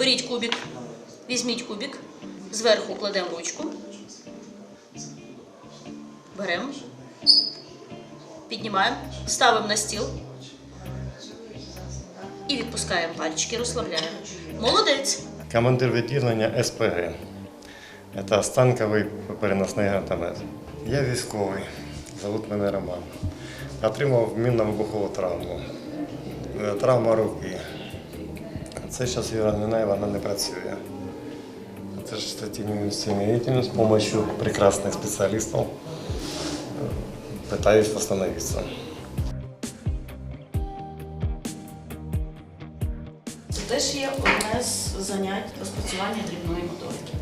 Беріть кубик, візьміть кубик, зверху кладемо ручку. Беремо, піднімаємо, ставимо на стіл і відпускаємо пальчики, розслабляємо. Молодець. Командир відділення СПГ. Це станковий переносний гранатомет. Я військовий, зовут мене Роман. Отримав мінно-вибухову травму. Е, Травма руки. Це зараз Юра Мінай, вона не працює. Це ж статійну з допомогою прекрасних спеціалістів. Пытаюсь восстановиться. Це теж є одне з занять розпрацювання дрібної моторики.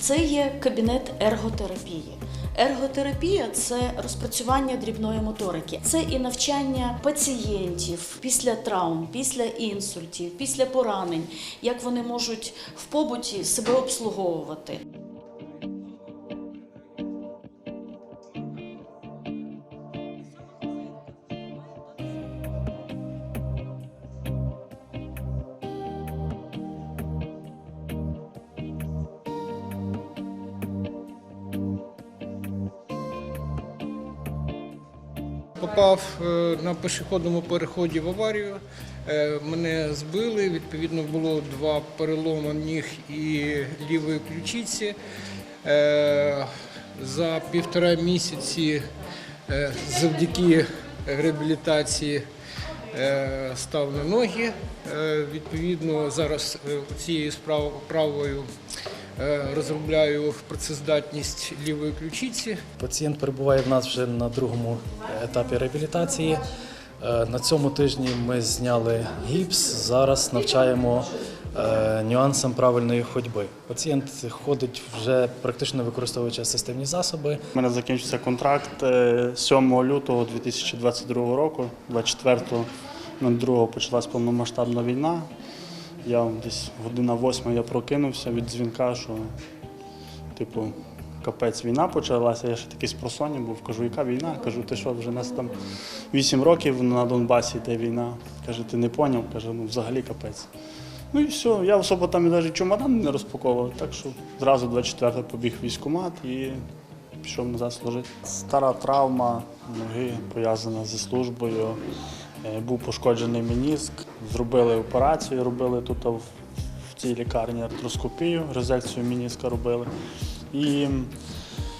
Це є кабінет ерготерапії. Ерготерапія це розпрацювання дрібної моторики. Це і навчання пацієнтів після травм, після інсультів, після поранень, як вони можуть в побуті себе обслуговувати. Попав е, на пішохідному переході в аварію. Е, Мене збили. Відповідно, було два переломи ніг і лівої ключиці. Е, За півтора місяці завдяки реабілітації став на ноги. Відповідно, зараз цією справою розробляю працездатність лівої ключиці. Пацієнт перебуває в нас вже на другому етапі реабілітації. Е, На цьому тижні ми зняли гіпс. Зараз навчаємо е, нюансам правильної ходьби. Пацієнт ходить вже практично використовуючи системні засоби. У мене закінчився контракт е, 7 лютого 2022 року, 24.02 почалась повномасштабна війна. Я десь година восьма я прокинувся від дзвінка, що типу капець війна почалася. Я ще такий з був. Кажу, яка війна? Кажу, ти що, вже нас там 8 років на Донбасі йде війна. Каже, ти не поняв? Каже, ну взагалі капець. Ну і все, я особо там навіть чемодан не розпаковував, так що зразу 24-го побіг в військкомат і пішов назад служити. Стара травма ноги пов'язана зі службою. Е, Був пошкоджений меніск, зробили операцію, робили тут в, цій лікарні артроскопію, резекцію меніска робили. І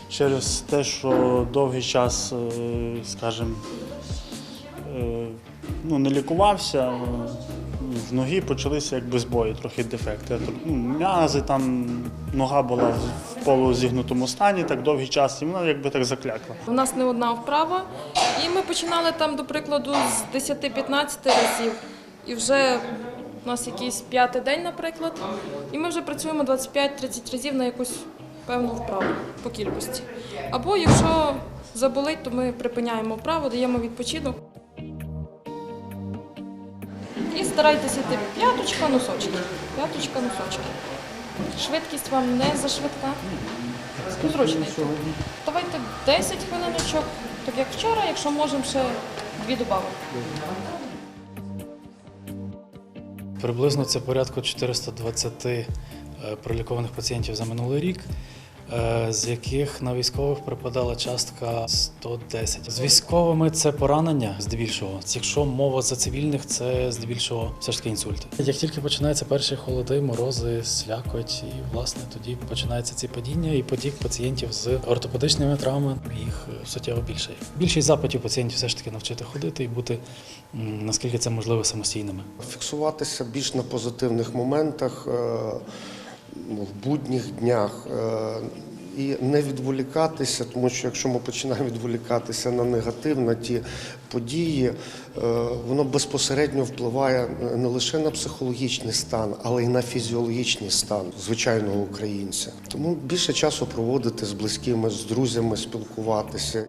через те, що довгий час, е, скажімо, е, ну, не лікувався, в ногі почалися якби збої, трохи дефекти. Тобто, ну, М'язи там, нога була в полузігнутому стані так довгий час, і вона якби так заклякла. У нас не одна вправа, і ми починали там, до прикладу, з 10-15 разів. І вже у нас якийсь п'ятий день, наприклад, і ми вже працюємо 25-30 разів на якусь певну вправу по кількості. Або якщо заболить, то ми припиняємо вправу, даємо відпочинок. Старайтеся йти п'яточка, носочки. П'яточка, носочки. Швидкість вам не зашвидка. Ну, зручно йти. Давайте 10 хвилиночок, так як вчора, якщо можемо ще дві додамо. Приблизно це порядку 420 е, пролікованих пацієнтів за минулий рік, з яких на військових припадала частка 110. З військовими це поранення здебільшого. Якщо мова за цивільних, це здебільшого все ж таки інсульти. Як тільки починаються перші холоди, морози, слякоть, і власне тоді починаються ці падіння і потік пацієнтів з ортопедичними травмами. Їх е, суттєво більше. Більшість запитів пацієнтів все ж таки навчити ходити і бути наскільки це можливо самостійними. фіксуватися більш на позитивних моментах е, в будніх днях. е, І не відволікатися, тому що якщо ми починаємо відволікатися на негатив, на ті події, е, воно безпосередньо впливає не лише на психологічний стан, але й на фізіологічний стан звичайного українця. Тому більше часу проводити з близькими, з друзями, спілкуватися.